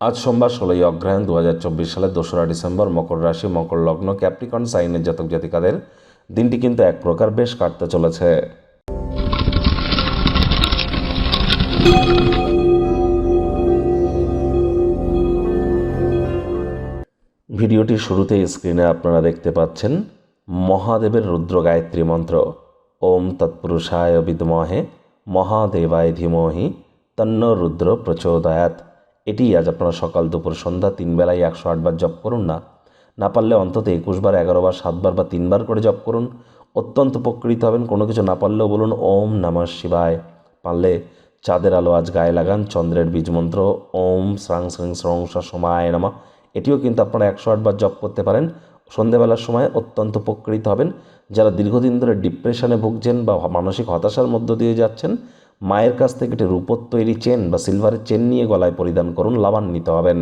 আজ সোমবার ষোলোই অগ্রহায়ণ দু হাজার চব্বিশ সালের দোসরা ডিসেম্বর মকর রাশি, মকর লগ্ন, ক্যাপ্রিকন, সাইনের জাতক জাতিকাদের দিনটি কিন্তু এক প্রকার বেশ কাটতে চলেছে। ভিডিওটির শুরুতে স্ক্রিনে আপনারা দেখতে পাচ্ছেন মহাদেবের রুদ্র গায়ত্রী মন্ত্র। ওম তৎপুরুষায় বিদমহে মহাদেবায় ধীমহি তন্ন রুদ্র প্রচোদয়াত এটি আজ আপনারা সকাল দুপুর সন্ধ্যা তিন বেলায় একশো আটবার জপ করুন না। না পারলে অন্তত একুশ বার, এগারো বার সাতবার বা তিনবার করে জপ করুন। অত্যন্ত উপকৃত হবেন। কোনো কিছু না পারলেও বলুন, ওম নমঃ শিবায়। পারলে চাঁদের আলো আজ গায়ে লাগান, চন্দ্রের বীজ মন্ত্র, ওম স্রাং স্রিং স্রং সময় নামা। এটিও কিন্তু আপনারা একশো আটবার জপ করতে পারেন। সন্ধেবেলার সময় অত্যন্ত উপকৃত হবেন। যারা দীর্ঘদিন ধরে ডিপ্রেশনে ভুগছেন বা মানসিক হতাশার মধ্য দিয়ে যাচ্ছেন মায়ের কাছ থেকে একটি রূপোর তৈরি চেন বা সিলভারের চেন নিয়ে গলায় পরিধান করুন, লাভান্বিত হবেন।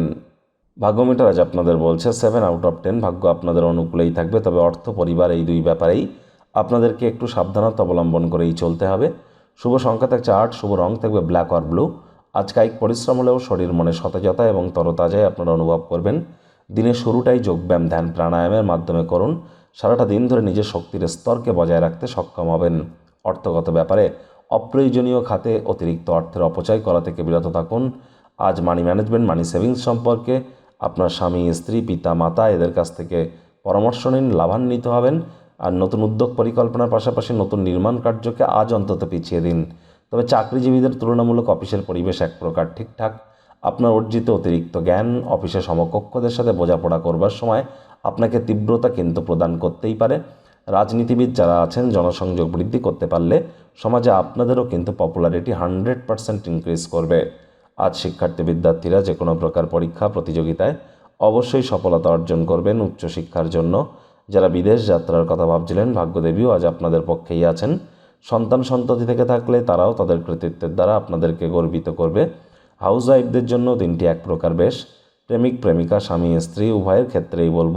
ভাগ্যমিটার আজ আপনাদের বলছে সেভেন আউট অফ টেন ভাগ্য আপনাদের অনুকূলেই থাকবে, তবে অর্থ, পরিবার এই দুই ব্যাপারেই আপনাদেরকে একটু সাবধানতা অবলম্বন করেই চলতে হবে। শুভ সংখ্যা থাকছে আট, শুভ রং থাকবে ব্ল্যাক আর ব্লু আজ কায়িক পরিশ্রম হলেও শরীর মনে সতেজতা এবং তরতাজাই আপনারা অনুভব করবেন। দিনের শুরুটাই যোগব্যায়াম, ধ্যান, প্রাণায়ামের মাধ্যমে করুন। সারাটা দিন ধরে নিজের শক্তির স্তরকে বজায় রাখতে সক্ষম হবেন। অর্থগত ব্যাপারে অপ্রয়োজনীয় খাতে অতিরিক্ত অর্থের অপচয় করা থেকে বিরত থাকুন। আজ মানি ম্যানেজমেন্ট, মানি সেভিংস সম্পর্কে আপনার স্বামী, স্ত্রী, পিতা, মাতা এদের কাছ থেকে পরামর্শ নিন, লাভান্বিত হবেন আর নতুন উদ্যোগ পরিকল্পনার পাশাপাশি নতুন নির্মাণ কার্যকে আজ অন্তত পিছিয়ে দিন। তবে চাকরিজীবীদের তুলনামূলক অফিসের পরিবেশ এক প্রকার ঠিকঠাক। আপনার অর্জিত অতিরিক্ত জ্ঞান অফিসে সমকক্ষদের সাথে বোঝাপড়া করবার সময় আপনাকে তীব্রতা কিন্তু প্রদান করতেই পারে। রাজনীতিবিদ যারা আছেন, জনসংযোগ বৃদ্ধি করতে পারলে সমাজে আপনাদেরও কিন্তু পপুলারিটি হান্ড্রেড পারসেন্ট ইনক্রিজ করবে। আজ শিক্ষার্থী বিদ্যার্থীরা যে কোনো প্রকার পরীক্ষা, প্রতিযোগিতায় অবশ্যই সফলতা অর্জন করবেন উচ্চশিক্ষার জন্য। যারা বিদেশ যাত্রার কথা ভাবছিলেন, ভাগ্যদেবীও আজ আপনাদের পক্ষেই আছেন। সন্তান সন্ততি থেকে থাকলে তারাও তাদের কৃতিত্বের দ্বারা আপনাদেরকে গর্বিত করবে। হাউস ওয়াইফদের জন্য দিনটি এক প্রকার বেশ। প্রেমিক, প্রেমিকা, স্বামী, স্ত্রী, উভয়ের ক্ষেত্রেই বলব